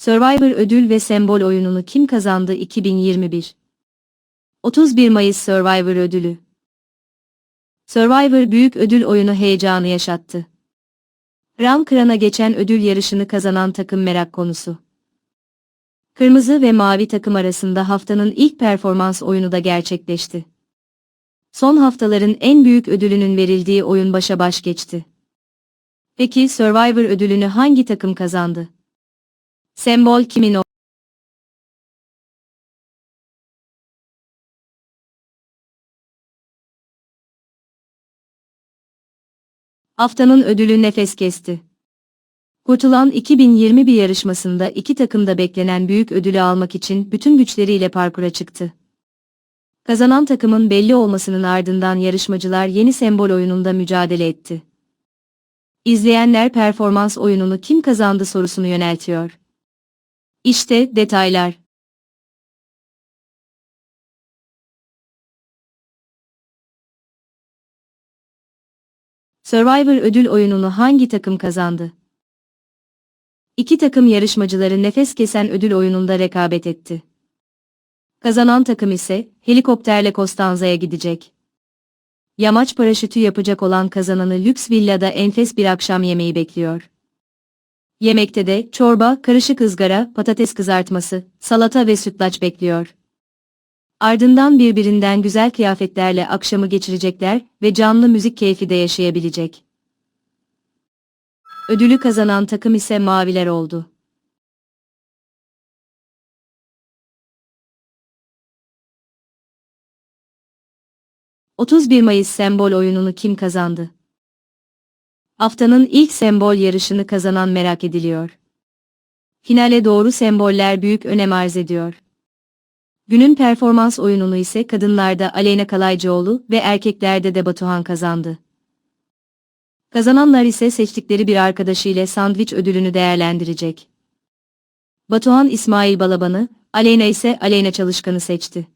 Survivor ödül ve sembol oyununu kim kazandı 2021? 31 Mayıs Survivor ödülü. Survivor büyük ödül oyunu heyecanı yaşattı. Ram kırana geçen ödül yarışını kazanan takım merak konusu. Kırmızı ve mavi takım arasında haftanın ilk performans oyunu da gerçekleşti. Son haftaların en büyük ödülünün verildiği oyun başa baş geçti. Peki Survivor ödülünü hangi takım kazandı? Sembol kimin o? Haftanın ödülü nefes kesti. Kurtulan 2021 yarışmasında iki takım da beklenen büyük ödülü almak için bütün güçleriyle parkura çıktı. Kazanan takımın belli olmasının ardından yarışmacılar yeni sembol oyununda mücadele etti. İzleyenler performans oyununu kim kazandı sorusunu yöneltiyor. İşte detaylar. Survivor ödül oyununu hangi takım kazandı? İki takım yarışmacıları nefes kesen ödül oyununda rekabet etti. Kazanan takım ise helikopterle Kostanza'ya gidecek. Yamaç paraşütü yapacak olan kazananı lüks villada enfes bir akşam yemeği bekliyor. Yemekte de çorba, karışık ızgara, patates kızartması, salata ve sütlaç bekliyor. Ardından birbirinden güzel kıyafetlerle akşamı geçirecekler ve canlı müzik keyfi de yaşayabilecek. Ödülü kazanan takım ise maviler oldu. ...31 Mayıs sembol oyununu kim kazandı? Haftanın ilk sembol yarışını kazanan merak ediliyor. Finale doğru semboller büyük önem arz ediyor. Günün performans oyununu ise kadınlarda Aleyna Kalaycıoğlu ve erkeklerde de Batuhan kazandı. Kazananlar ise seçtikleri bir arkadaşıyla sandviç ödülünü değerlendirecek. Batuhan İsmail Balaban'ı, Aleyna ise Aleyna Çalışkan'ı seçti.